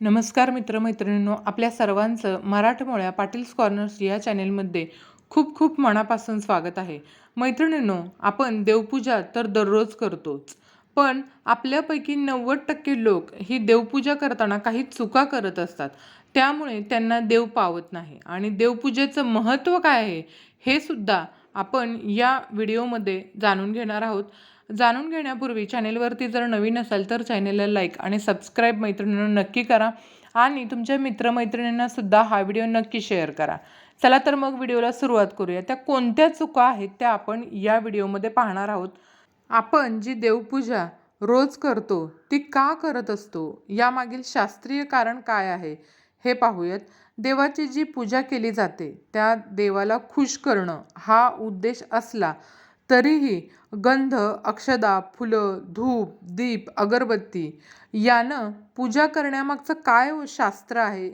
नमस्कार मित्रमैत्रिणींनो आपल्या सर्वांचं मराठमोळ्या पाटील्स कॉर्नर्स या चॅनेलमध्ये खूप खूप मनापासून स्वागत आहे. मैत्रिणींनो आपण देवपूजा तर दररोज करतोच पण आपल्यापैकी नव्वद टक्के लोक ही देवपूजा करताना काही चुका करत असतात. त्यामुळे त्यांना देव पावत नाही. आणि देवपूजेचं महत्त्व काय आहे हे सुद्धा आपण या व्हिडिओमध्ये जाणून घेणार आहोत. जाणून घेण्यापूर्वी चॅनेलवरती जर नवीन असाल तर चॅनेलला लाईक आणि सबस्क्राईब मैत्रिणींना नक्की करा आणि तुमच्या मित्रमैत्रिणींना सुद्धा हा व्हिडिओ नक्की शेअर करा. चला तर मग व्हिडिओला सुरुवात करूया. त्या कोणत्या चुका आहेत त्या आपण या व्हिडिओमध्ये पाहणार आहोत. आपण जी देवपूजा रोज करतो ती का करत असतो यामागील शास्त्रीय कारण काय आहे? हे पाहूयात. देवाची जी पूजा केली जाते त्या देवाला खुश करणं हा उद्देश असला तरीही गंध अक्षदा फुलं धूप दीप अगरबत्ती यानं पूजा करण्यामागचं काय शास्त्र आहे?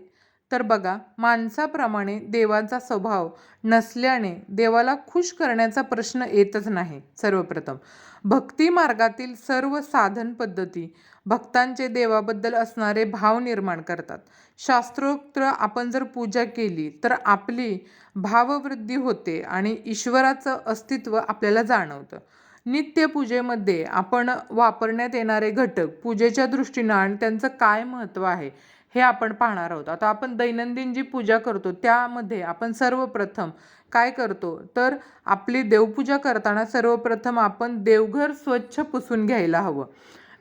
तर बघा माणसाप्रमाणे देवाचा स्वभाव नसल्याने देवाला खुश करण्याचा प्रश्न येतच नाही. सर्वप्रथम भक्ती मार्गातील सर्व साधन पद्धती भक्तांचे देवाबद्दल असणारे भाव निर्माण करतात. शास्त्रोक्त आपण जर पूजा केली तर आपली भाववृद्धी होते आणि ईश्वराचं अस्तित्व आपल्याला जाणवतं. नित्यपूजेमध्ये आपण वापरण्यात येणारे घटक पूजेच्या दृष्टीनं आणि त्यांचं काय महत्त्व आहे हे आपण पाहणार आहोत. आता आपण दैनंदिन जी पूजा करतो त्यामध्ये आपण सर्वप्रथम काय करतो? तर आपली देवपूजा करताना सर्वप्रथम आपण देवघर स्वच्छ पुसून घ्यायला हवं.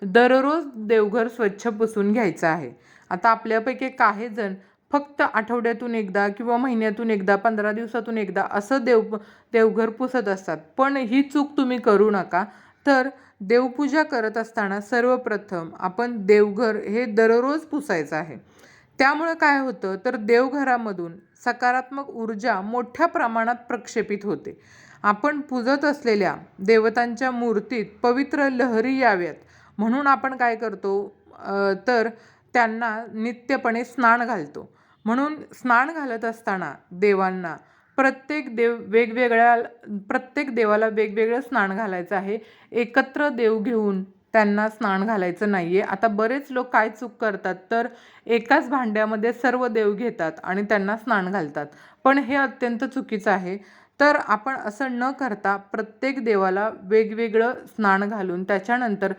दररोज देवघर स्वच्छ पुसून घ्यायचं आहे. आता आपल्यापैकी काही जण. फक्त आठवड्यातून एकदा किंवा महिन्यातून एकदा पंधरा दिवसातून एकदा असं देव देवघर पुसत असतात. पण ही चूक तुम्ही करू नका. तर देवपूजा करत असताना सर्वप्रथम आपण देवघर हे दररोज पुसायचं आहे. त्यामुळं काय होतं? तर देवघरामधून सकारात्मक ऊर्जा मोठ्या प्रमाणात प्रक्षेपित होते. आपण पूजत असलेल्या देवतांच्या मूर्तीत पवित्र लहरी याव्यात. म्हणून आपण काय करतो तर त्यांना नित्यपणे स्नान घालतो. म्हणून स्नान घालत असताना देवांना प्रत्येक देव वेगवेगळ्या प्रत्येक देवाला वेगवेगळं स्नान घालायचं आहे. एकत्र देव घेऊन त्यांना स्नान घालायचं नाही आहे आता बरेच लोक काय चूक करतात तर एकाच भांड्यामध्ये सर्व देव घेतात आणि त्यांना स्नान घालतात. पण हे अत्यंत चुकीचं आहे. तर आपण असं न करता प्रत्येक देवाला वेगवेगळं स्नान घालून त्याच्यानंतर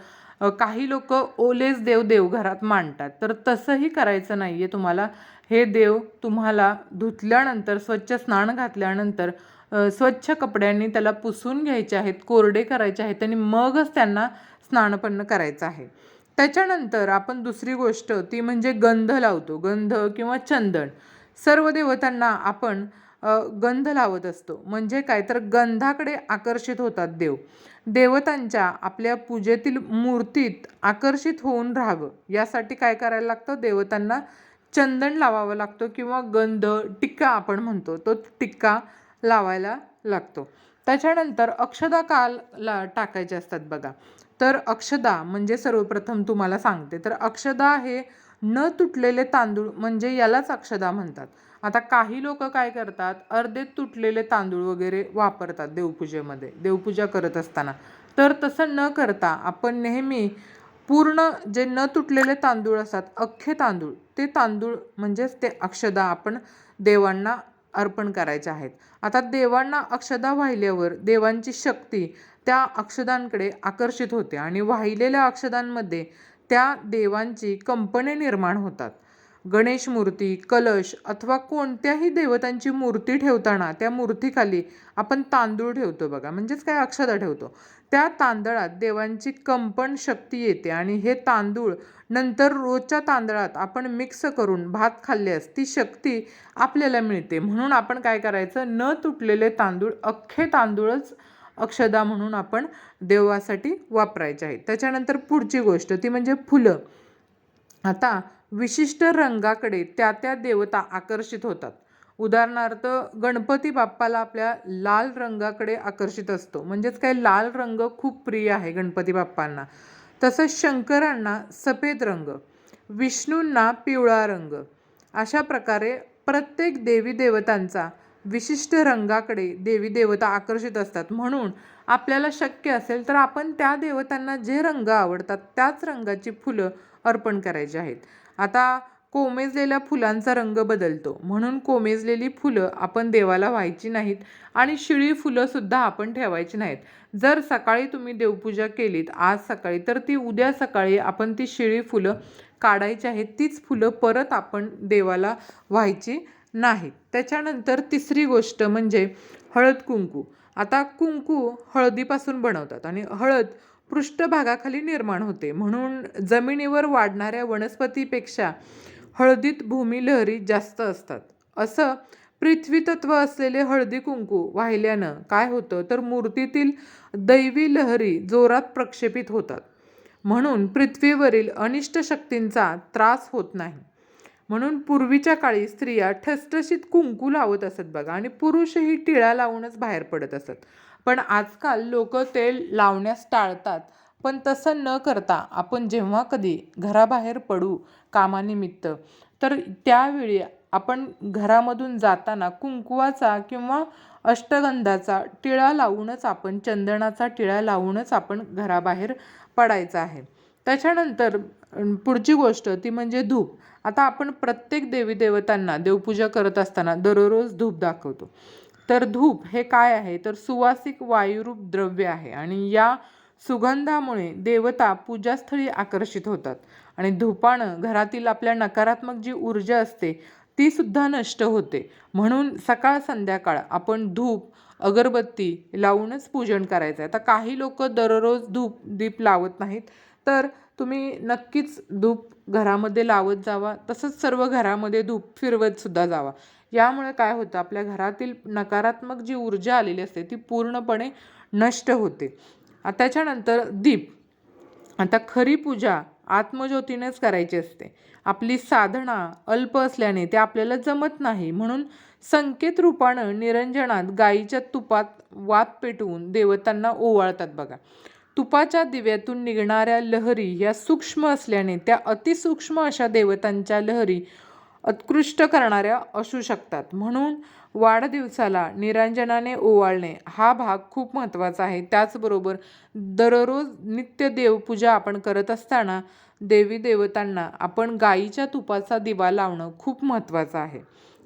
काही लोक ओलेच देव देवघरात मांडतात. तर तसंही करायचं नाही आहे तुम्हाला. हे देव तुम्हाला धुतल्यानंतर स्वच्छ स्नान घातल्यानंतर स्वच्छ कपड्यांनी त्याला पुसून घ्यायचे आहेत कोरडे करायचे आहेत आणि मगच त्यांना स्नानपन्न करायचं आहे. त्याच्यानंतर आपण दुसरी गोष्ट ती म्हणजे गंध लावतो. गंध किंवा चंदन. सर्व देवतांना आपण गंध लावत असतो. म्हणजे काय तर गंधाकडे आकर्षित होतात देव. देवतांच्या आपल्या पूजेतील मूर्तीत आकर्षित होऊन राहावं. यासाठी काय करायला लागतं? देवतांना चंदन लावावं लागतो किंवा गंध टिक्का आपण म्हणतो. तो टिक्का लावायला लागतो. त्याच्यानंतर अक्षदा कालला टाकायचे असतात बघा. तर अक्षदा म्हणजे सर्वप्रथम तुम्हाला सांगते. तर अक्षदा हे न तुटलेले तांदूळ म्हणजे यालाच अक्षदा म्हणतात. आता काही लोक काय करतात? अर्धे तुटलेले तांदूळ वगैरे वापरतात देवपूजेमध्ये. देवपूजा करत असताना. तर तसं न करता आपण नेहमी पूर्ण जे न तुटलेले तांदूळ असतात अख्खे तांदूळ ते तांदूळ म्हणजेच ते अक्षदा आपण देवांना अर्पण करायचे आहेत. आता देवांना अक्षदा वाहिल्यावर देवांची शक्ती त्या अक्षदांकडे आकर्षित होते आणि वाहिलेल्या अक्षदांमध्ये त्या देवांची कंपने निर्माण होतात. गणेश मूर्ती कलश अथवा कोणत्याही देवतांची मूर्ती ठेवताना त्या मूर्तीखाली आपण तांदूळ ठेवतो बघा. म्हणजेच काय? अक्षदा ठेवतो. त्या तांदळात देवांची कंपन शक्ती येते आणि हे तांदूळ नंतर रोजच्या तांदळात आपण मिक्स करून भात खाल्ल्यास ती शक्ती आपल्याला मिळते. म्हणून आपण काय करायचं? न तुटलेले तांदूळ अख्खे तांदूळच अक्षदा म्हणून आपण देवासाठी वापरायचे आहेत त्याच्यानंतर पुढची गोष्ट ती म्हणजे फुलं. आता विशिष्ट रंगाकडे त्या त्या देवता आकर्षित होतात. उदाहरणार्थ गणपती बाप्पाला आपल्या लाल रंगाकडे आकर्षित असतो. म्हणजेच काय लाल रंग खूप प्रिय आहे गणपती बाप्पांना. तसंच शंकरांना सफेद रंग विष्णूंना पिवळा रंग. अशा प्रकारे प्रत्येक देवी देवतांचा विशिष्ट रंगाकडे देवी देवता आकर्षित असतात. म्हणून आपल्याला शक्य असेल तर आपण त्या देवतांना जे रंग आवडतात त्याच रंगाची फुलं अर्पण करायची आहेत. आता कोमेजलेल्या फुलांचा रंग बदलतो. म्हणून कोमेजलेली फुलं आपण देवाला व्हायची नाहीत आणि शिळी फुलंसुद्धा आपण ठेवायची नाहीत. जर सकाळी तुम्ही देवपूजा केलीत आज सकाळी तर ती उद्या सकाळी आपण ती शिळी फुलं काढायची आहेत. तीच फुलं परत आपण देवाला व्हायची नाहीत. त्याच्यानंतर तिसरी गोष्ट म्हणजे हळद कुंकू. आता कुंकू हळदीपासून बनवतात आणि हळद पृष्ठभागाखाली निर्माण होते. म्हणून जमिनीवर वाढणाऱ्या वनस्पतीपेक्षा हळदीत भूमिलहरी जास्त असतात. असं पृथ्वीतत्व असलेले हळदी कुंकू वाहिल्यानं काय होतं? तर मूर्तीतील दैवी लहरी जोरात प्रक्षेपित होतात. म्हणून पृथ्वीवरील अनिष्ट शक्तींचा त्रास होत नाही. म्हणून पूर्वीच्या काळी स्त्रिया ठसठशीत कुंकू लावत असत बघा. आणि पुरुषही टिळा लावूनच बाहेर पडत असत. पण आजकाल लोक ते लावण्यास टाळतात. पण तसं न करता आपण जेव्हा कधी घराबाहेर पडू कामानिमित्त तर त्यावेळी आपण घरामधून जाताना कुंकुवाचा किंवा अष्टगंधाचा टिळा लावूनच आपण चंदनाचा टिळा लावूनच आपण घराबाहेर पडायचं आहे. त्याच्यानंतर पुढची गोष्ट ती म्हणजे धूप. आता आपण प्रत्येक देवी देवतांना देवपूजा करत असताना दररोज धूप दाखवतो. तर धूप हे काय आहे? तर सुवासिक वायुरूप द्रव्य आहे आणि या सुगंधामुळे देवता पूजास्थळी आकर्षित होतात. आणि धूपानं घरातील आपल्या नकारात्मक जी ऊर्जा असते ती सुद्धा नष्ट होते. म्हणून सकाळ संध्याकाळ आपण धूप अगरबत्ती लावूनच पूजन करायचं आहे. आता काही लोक दररोज धूप दीप लावत नाहीत. तर तुम्ही नक्कीच धूप घरामध्ये लावत जावा. तसंच सर्व घरामध्ये धूप फिरवत सुद्धा जावा. यामुळे काय होतं आपल्या घरातील नकारात्मक जी ऊर्जा आलेली असते ती पूर्णपणे नष्ट होते. त्याच्यानंतर दीप. आता खरी पूजा आत्मज्योतीनेच करायची असते. आपली साधना अल्प असल्याने ते आपल्याला जमत नाही. म्हणून संकेत रूपानं निरंजनात गाईच्या तुपात वात पेटवून देवतांना ओवाळतात बघा. तुपाच्या दिव्यातून निघणाऱ्या लहरी या सूक्ष्म असल्याने त्या अतिसूक्ष्म अशा देवतांच्या लहरी उत्कृष्ट करणाऱ्या असू शकतात. म्हणून वाढदिवसाला निरांजनाने ओवाळणे हा भाग खूप महत्त्वाचा आहे. त्याचबरोबर दररोज नित्य देवपूजा आपण करत असताना देवी देवतांना आपण गाईच्या तुपाचा दिवा लावणं खूप महत्त्वाचं आहे.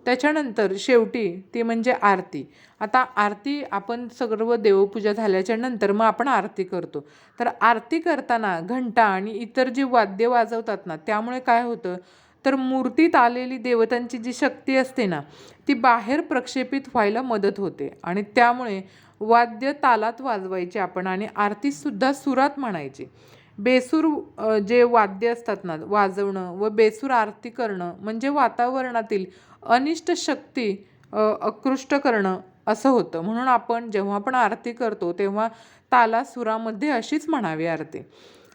त्याच्यानंतर शेवटी ती म्हणजे आरती. आता आरती आपण सर्व देवपूजा झाल्याच्यानंतर मग आपण आरती करतो. तर आरती करताना घंटा आणि इतर जी वाद्य वाजवतात ना त्यामुळे काय होतं? तर मूर्तीत आलेली देवतांची जी शक्ती असते ना ती बाहेर प्रक्षेपित व्हायला मदत होते. आणि त्यामुळे वाद्य तालात वाजवायचे आपण आणि आरतीसुद्धा सुरात म्हणायची. बेसूर जे वाद्य असतात ना वाजवणं व बेसूर आरती करणं म्हणजे वातावरणातील अनिष्ट शक्ती आकृष्ट करणं असं होतं. म्हणून आपण जेव्हा आपण आरती करतो तेव्हा ताला सुरामध्ये अशीच म्हणावी आरती.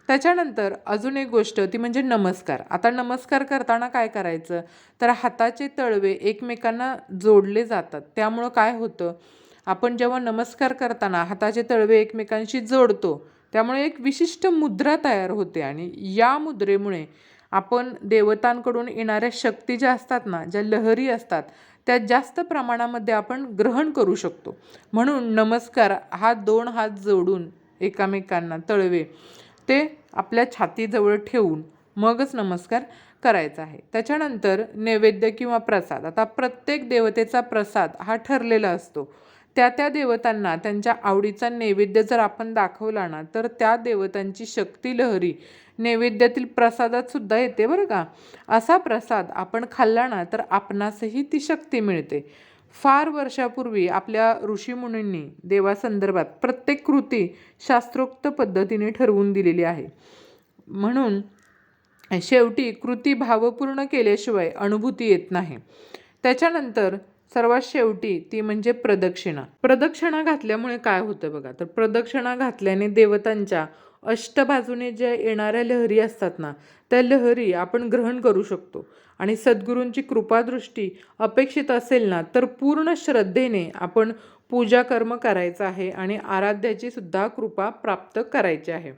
त्याच्यानंतर अजून एक गोष्ट ती म्हणजे नमस्कार. आता नमस्कार करताना काय करायचं? तर हाताचे तळवे एकमेकांना जोडले जातात. त्यामुळं काय होतं? आपण जेव्हा नमस्कार करताना हाताचे तळवे एकमेकांशी जोडतो त्यामुळे एक विशिष्ट मुद्रा तयार होते आणि या मुद्रेमुळे आपण देवतांकडून येणाऱ्या शक्ती ज्या असतात ना ज्या लहरी असतात त्या जास्त प्रमाणामध्ये आपण ग्रहण करू शकतो. म्हणून नमस्कार हा दोन हात जोडून एकामेकांना तळवे ते आपल्या छातीजवळ ठेवून मगच नमस्कार करायचा आहे. त्याच्यानंतर नैवेद्य किंवा प्रसाद. आता प्रत्येक देवतेचा प्रसाद हा ठरलेला असतो. त्या त्या देवतांना त्यांच्या आवडीचा नैवेद्य जर आपण दाखवला ना तर त्या देवतांची शक्ती लहरी नैवेद्यातील प्रसादात सुद्धा येते बरं का? असा प्रसाद आपण खाल्ला ना तर आपणासही ती शक्ती मिळते. फार वर्षापूर्वी आपल्या ऋषीमुनींनी देवासंदर्भात प्रत्येक कृती शास्त्रोक्त पद्धतीने ठरवून दिलेली आहे. म्हणून शेवटी कृती भावपूर्ण केल्याशिवाय अनुभूती येत नाही. त्याच्यानंतर सर्वात शेवटी ती म्हणजे प्रदक्षिणा. प्रदक्षिणा घातल्यामुळे काय होतं बघा? तर प्रदक्षिणा घातल्याने देवतांच्या अष्टबाजूने ज्या येणाऱ्या लहरी असतात ना त्या लहरी आपण ग्रहण करू शकतो. आणि सद्गुरूंची कृपादृष्टी अपेक्षित असेल ना तर पूर्ण श्रद्धेने आपण पूजा कर्म करायचं आहे आणि आराध्याची सुद्धा कृपा प्राप्त करायची आहे.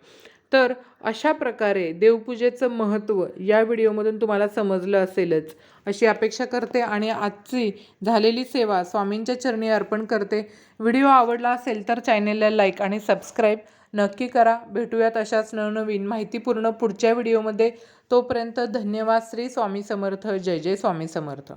तर अशा प्रकारे देवपूजेचं महत्त्व या व्हिडिओमधून तुम्हाला समजलं असेलच. अशी अपेक्षा करते आणि आजची झालेली सेवा स्वामींच्या चरणी अर्पण करते. व्हिडिओ आवडला असेल तर चॅनेलला लाईक आणि सबस्क्राईब नक्की करा. भेटूयात अशाच नवनवीन माहितीपूर्ण पुढच्या व्हिडिओमध्ये. तोपर्यंत धन्यवाद श्री स्वामी समर्थ. जय जय स्वामी समर्थ.